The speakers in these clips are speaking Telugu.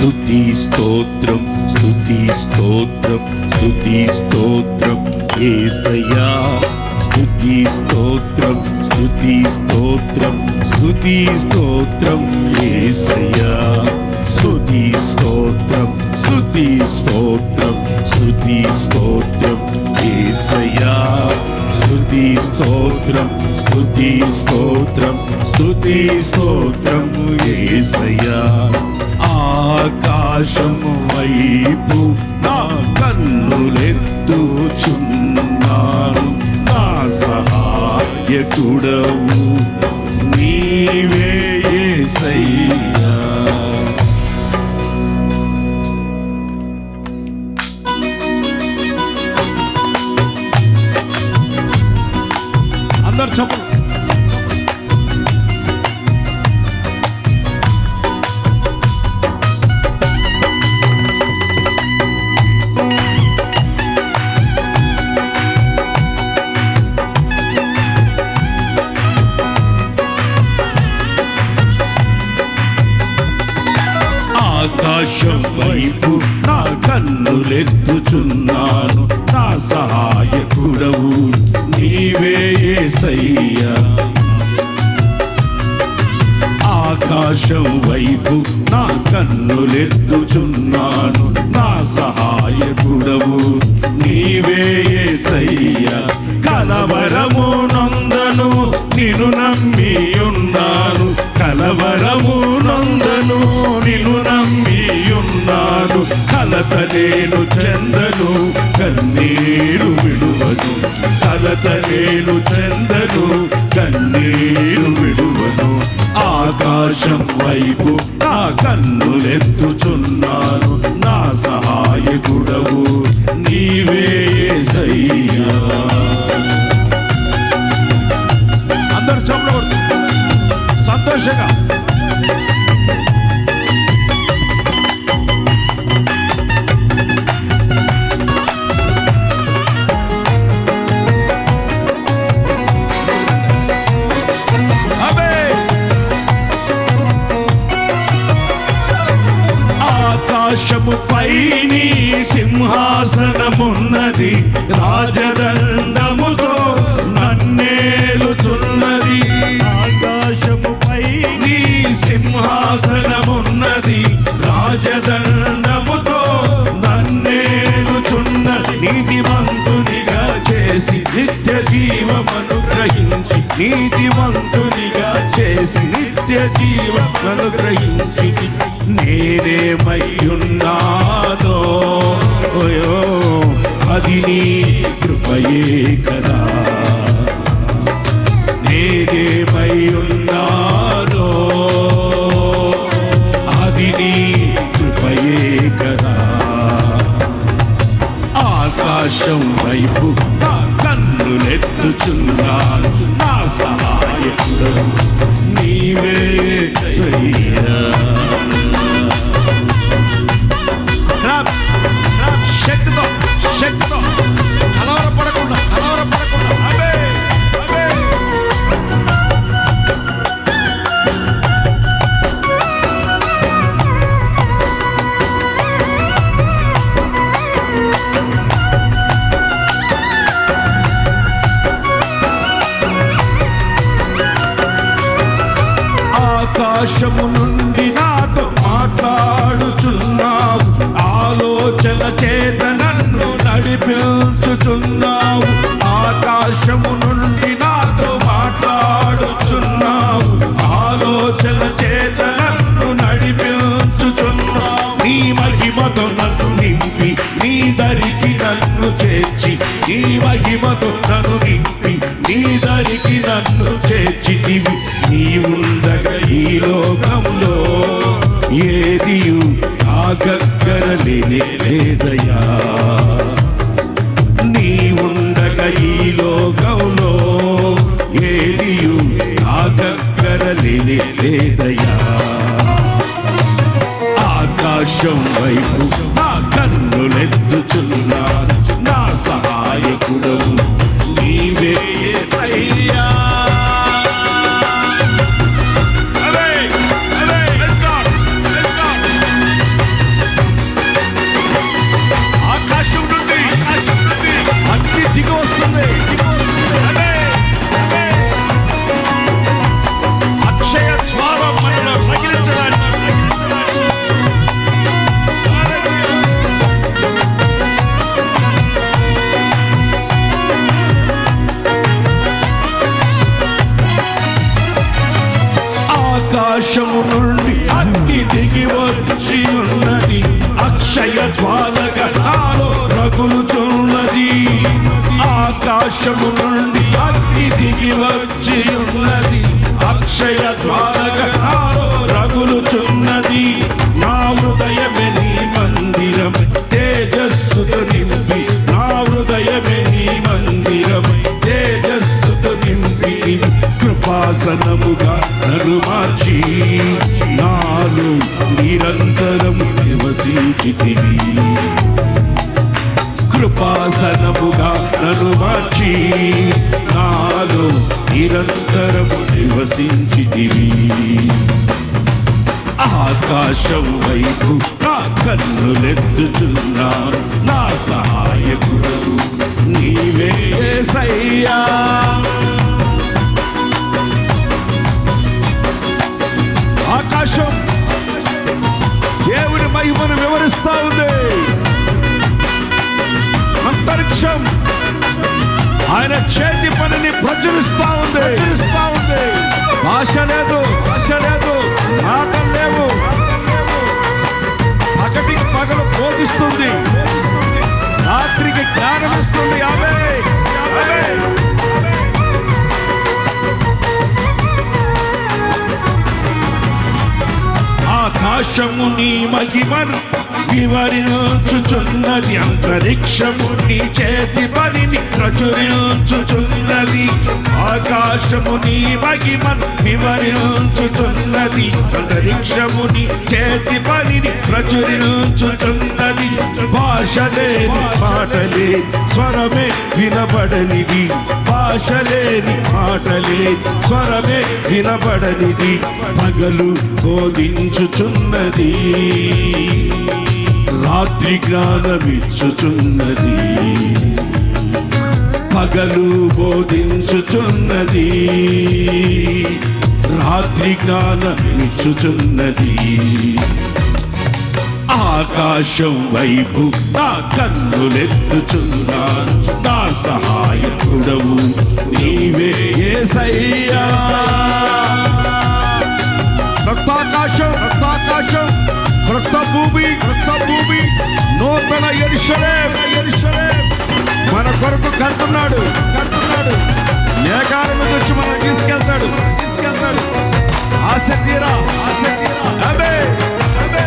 స్తుతి స్తోత్రం స్తుతి స్తోత్రం స్తుతి స్తోత్రం. ఏసయా స్తుతి స్తోత్రం స్తుతి స్తోత్రం స్తుతి స్తోత్రం. ఏసయా స్తుతి స్తోత్రం స్తుతి స్తోత్రం స్తుతి స్తోత్రం. ఏసయా స్తుతి స్తోత్రం స్తుతి స్తోత్రం స్తుతి స్తోత్రం. ఏసయా ఆకాశము వైపు నా కన్నులెత్తుచున్నాను. నా సహాయకుడవు ఆకాశం వైపు నా కన్నులెత్తుచున్నాను. నా సహాయకుడవు నీవే యేసయ్యా ఆకాశం వైపు నా కన్నులెత్తుచున్నాను. నా సహాయకుడవు నీవే యేసయ్యా కలవరము నందను నిన్ను నమ్మి ఉన్నాను కలవరము నందను నిన్ను నమ్మియున్నాను. కలత నేను చెందను కన్నీరు విడువను కలత నేను చెందను కన్నీరు విడువను ఆకాశం వైపు నా కన్నులెత్తుచున్నాను. నా సహాయకుడవు నీవే యేసయ్యా Chega! ఏమయ్యున్నాదో అది నీ కృపయే కదా. నేనేమయ్యున్నాదో అది నీ కృపయే కదా. ఆకాశం వైపు కన్నులెత్తుచున్నాను. నా సహాయకుడు నీవే యేసయ్యా. Shake the dog, shake the dog. ఆలోచన చేత నన్ను నడిపించుచున్నావు. ఆకాశము నుండి నాతో మాట్లాడుచున్నావు. ఆలోచన చేత నన్ను నడిపించుచున్నావు. నీ మహిమతో నన్ను నింపి నీ దరికి నన్ను చేర్చి నీ మహిమతో నన్ను నింపి నీ దరి ఆకాశం వైపు నా కన్నులెత్తుచున్నా నా సహాయకుడవు ఆకాశము నుండి అగ్ని దిగి వచ్చి ఉన్నది. అక్షయ జ్వాలక నాలో రగులుచున్నది. ఆకాశము నుండి అగ్ని దిగి వచ్చి ఉన్నది. అక్షయ జ్వాల నివసించితివి కృపాసనముగా నన్ను మార్చి నాలో నిరంతరము నివసించితివి. ఆకాశం వైపు నా కన్నులెత్తుచున్నాను నా సహాయకుడు నీవే సయ్యా. ప్రారంభిస్తుంది యాభై. యాభై. ఆకాశము నీ మహిమను వివరించుచున్నది అంతరిక్షము నీ చేతి పనిని ప్రచురించుచున్నది. ఆకాశము నీ మహిమను వివరించుచున్నది అంతరిక్షము నీ చేతి పనిని ప్రచురించుచున్నది. భాషలేని మాటలే స్వరమే వినబడనిది. భాషలేని మాటలే స్వరమే వినబడనిది. పగలు బోధించుచున్నది రాత్రి జ్ఞానమిచ్చుచున్నది. పగలు బోధించుచున్నది. రాత్రి జ్ఞానమిచ్చుచున్నది. ఆకాశం వైపు నా కన్నులెత్తుచున్నాను. నా సహాయకుడవు నీవే సయ్యా రక్తాకాశం రక్తాకాశం. రక్త భూమి నూతన ఎరుషలేం ఎరుషలేం. మన కొరకు కడుతున్నాడు కడుతున్నాడు. లేఖాలను వచ్చి మనం తీసుకెళ్తాడు తీసుకెళ్తాడు. ఆశ తీరా ఆశ అబే అబే.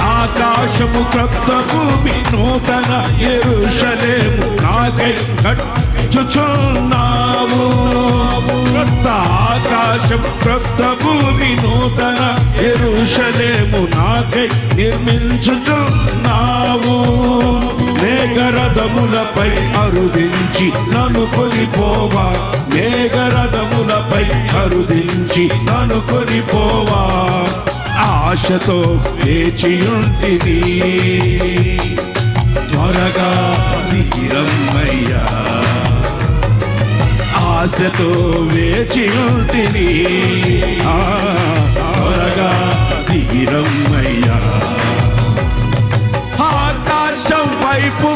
ఆకాశము క్రొత్త భూమి నూతన ఎరుషలేము. నాకై కట్టుచున్నావు. క్రొత్త ఆకాశం క్రొత్త భూమి నూతన ఎరుషలేము నాకై నిర్మించుచున్నావు. మేఘరథములపై అరుదించి నన్ను కొనిపోవా. మేఘరథములపై అరుదించి నన్ను కొనిపోవా. ఆశతో వేచియుంటిని త్వరగా దిగిరమ్మయ్యా ఆశతో వేచి ఉంటిని. త్వరగా దిగిరమ్మయ్యా ఆకాశం వైపు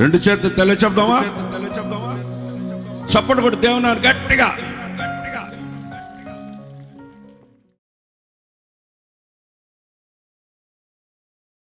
రెండు చేతులు తెల్ల చెప్దామా? చప్పటి కొట్టి దేవున్నారు గట్టిగా